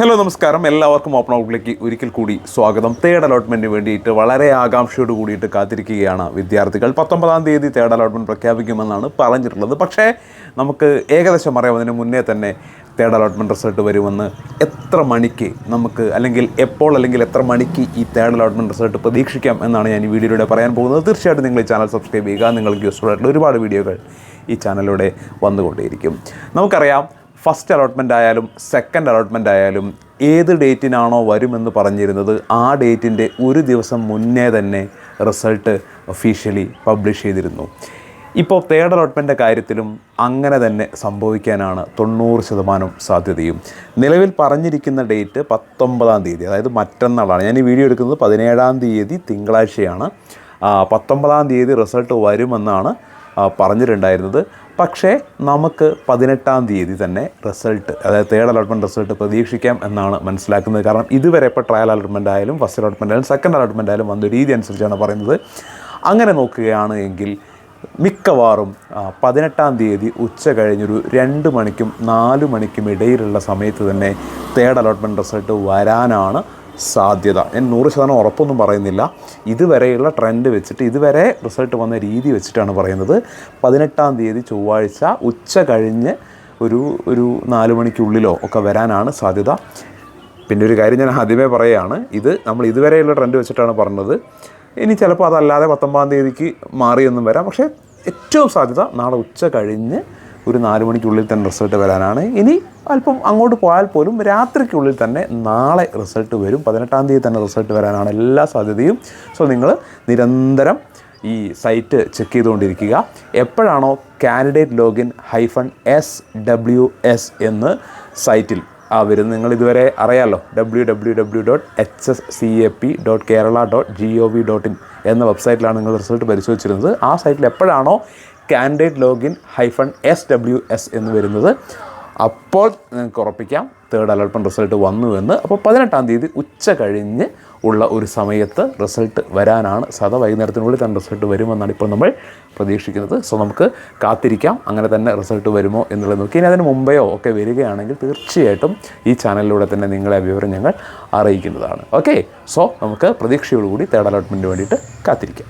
Hello നമസ്കാരം. എല്ലാവർക്കും open ഔട്ട്ലേക്ക് ഒരിക്കൽ കൂടി സ്വാഗതം. തേർഡ് അലോട്ട്മെന്റിന് വേണ്ടിയിട്ട് വളരെ ആകാംക്ഷയോട് കൂടിയിട്ട് കാത്തിരിക്കുകയാണ് വിദ്യാർത്ഥികൾ. പത്തൊമ്പതാം തീയതി തേർഡ് അലോട്ട്മെന്റ് പ്രഖ്യാപിക്കുമെന്നാണ് പറഞ്ഞിട്ടുള്ളത്. പക്ഷേ നമുക്ക് ഏകദേശം അറിയാം അതിന് മുന്നേ തന്നെ തേർഡ് അലോട്ട്മെന്റ് റിസൾട്ട് വരുമെന്ന്. എത്ര മണിക്ക് നമുക്ക് അല്ലെങ്കിൽ എപ്പോൾ അല്ലെങ്കിൽ എത്ര മണിക്ക് ഈ തേർഡ് അലോട്ട്മെന്റ് റിസൾട്ട് പ്രതീക്ഷിക്കാം എന്നാണ് ഞാൻ ഈ വീഡിയോയിലൂടെ പറയാൻ പോകുന്നത്. തീർച്ചയായിട്ടും നിങ്ങൾ ഈ ചാനൽ സബ്സ്ക്രൈബ് ചെയ്യുക. നിങ്ങൾക്ക് യൂസ്ഫുൾ ആയിട്ടുള്ള ഒരുപാട് വീഡിയോകൾ ഈ ചാനലിലൂടെ വന്നുകൊണ്ടേയിരിക്കും. നമുക്കറിയാം ഫസ്റ്റ് അലോട്ട്മെന്റ് ആയാലും സെക്കൻഡ് അലോട്ട്മെന്റ് ആയാലും ഏത് ഡേറ്റിനാണോ വരുമെന്ന് പറഞ്ഞിരുന്നത് ആ ഡേറ്റിന്റെ ഒരു ദിവസം മുന്നേ തന്നെ റിസൾട്ട് ഒഫീഷ്യലി പബ്ലിഷ് ചെയ്തിരുന്നു. ഇപ്പോൾ തേർഡ് അലോട്ട്മെന്റിന്റെ കാര്യത്തിലും അങ്ങനെ തന്നെ സംഭവിക്കാനാണ് തൊണ്ണൂറ് ശതമാനം സാധ്യതയും. നിലവിൽ പറഞ്ഞിരിക്കുന്ന ഡേറ്റ് പത്തൊമ്പതാം തീയതി അതായത് മറ്റന്നാളാണ്. ഞാൻ ഈ വീഡിയോ എടുക്കുന്നത് പതിനേഴാം തീയതി തിങ്കളാഴ്ചയാണ്. പത്തൊമ്പതാം തീയതി റിസൾട്ട് വരുമെന്നാണ് പറഞ്ഞിട്ടുണ്ടായിരുന്നത്. പക്ഷേ നമുക്ക് പതിനെട്ടാം തീയതി തന്നെ റിസൾട്ട് അതായത് തേർഡ് അലോട്ട്മെന്റ് റിസൾട്ട് പ്രതീക്ഷിക്കാം എന്നാണ് മനസ്സിലാക്കുന്നത്. കാരണം ഇതുവരെ ഇപ്പോൾ ട്രയൽ അലോട്ട്മെന്റ് ആയാലും ഫസ്റ്റ് അലോട്ട്മെന്റ് ആയാലും സെക്കൻഡ് അലോട്ട്മെന്റ് ആയാലും വന്ന രീതി അനുസരിച്ചാണ് പറയുന്നത്. അങ്ങനെ നോക്കുകയാണ് എങ്കിൽ മിക്കവാറും പതിനെട്ടാം തീയതി ഉച്ച കഴിഞ്ഞൊരു രണ്ട് മണിക്കും നാല് മണിക്കും ഇടയിലുള്ള സമയത്ത് തന്നെ തേർഡ് അലോട്ട്മെന്റ് റിസൾട്ട് വരാനാണ് സാധ്യത. ഞാൻ നൂറ് ശതമാനം ഉറപ്പൊന്നും പറയുന്നില്ല. ഇതുവരെയുള്ള ട്രെൻഡ് വെച്ചിട്ട് ഇതുവരെ റിസൾട്ട് വന്ന രീതി വെച്ചിട്ടാണ് പറയുന്നത്. പതിനെട്ടാം തീയതി ചൊവ്വാഴ്ച ഉച്ച കഴിഞ്ഞ് ഒരു ഒരു നാല് മണിക്കുള്ളിലോ ഒക്കെ വരാനാണ് സാധ്യത. പിന്നെ ഒരു കാര്യം ഞാൻ ആദ്യമേ പറയുകയാണ്. ഇത് നമ്മൾ ഇതുവരെയുള്ള ട്രെൻഡ് വെച്ചിട്ടാണ് പറഞ്ഞത്. ഇനി ചിലപ്പോൾ അതല്ലാതെ പത്തൊമ്പതാം തീയതിക്ക് മാറിയൊന്നും വരാം. പക്ഷേ ഏറ്റവും സാധ്യത നാളെ ഉച്ച കഴിഞ്ഞ് ഒരു നാല് മണിക്കുള്ളിൽ തന്നെ റിസൾട്ട് വരാനാണ്. ഇനി അല്പം അങ്ങോട്ട് പോയാൽ പോലും രാത്രിക്കുള്ളിൽ തന്നെ നാളെ റിസൾട്ട് വരും. പതിനെട്ടാം തീയതി തന്നെ റിസൾട്ട് വരാനാണ് എല്ലാ സാധ്യതയും. സോ നിങ്ങൾ നിരന്തരം ഈ സൈറ്റ് ചെക്ക് ചെയ്തുകൊണ്ടിരിക്കുക. എപ്പോഴാണോ candidate login hyphen S W S എന്ന് സൈറ്റിൽ ആ വരും നിങ്ങൾ ഇതുവരെ അറിയാമല്ലോ W W W dot H S C A P dot Kerala dot G O V dot in എന്ന വെബ്സൈറ്റിലാണ് നിങ്ങൾ റിസൾട്ട് പരിശോധിച്ചിരുന്നത്. ആ സൈറ്റിൽ എപ്പോഴാണോ candidate login hyphen S W S എന്ന് വരുന്നത്. അപ്പോൾ നിങ്ങൾക്ക് ഉറപ്പിക്കാം തേർഡ് അലോട്ട്മെന്റ് റിസൾട്ട് വന്നു എന്ന് അപ്പോൾ പതിനെട്ടാം തീയതി ഉച്ച കഴിഞ്ഞ് ഉള്ള ഒരു സമയത്ത് റിസൾട്ട് വരാനാണ്. സാധാ വൈകുന്നേരത്തിനുള്ളിൽ തന്നെ റിസൾട്ട് വരുമെന്നാണ് ഇപ്പോൾ നമ്മൾ പ്രതീക്ഷിക്കുന്നത്. സോ നമുക്ക് കാത്തിരിക്കാം അങ്ങനെ തന്നെ റിസൾട്ട് വരുമോ എന്നുള്ളത് നോക്കി. ഇനി അതിന് മുമ്പെയോ ഒക്കെ വരികയാണെങ്കിൽ തീർച്ചയായിട്ടും ഈ ചാനലിലൂടെ തന്നെ നിങ്ങളെ വിവരം ഞങ്ങൾ അറിയിക്കുന്നതാണ്. ഓക്കെ സോ നമുക്ക് പ്രതീക്ഷയോടുകൂടി തേർഡ് അലോട്ട്മെന്റിന് വേണ്ടിയിട്ട് കാത്തിരിക്കാം.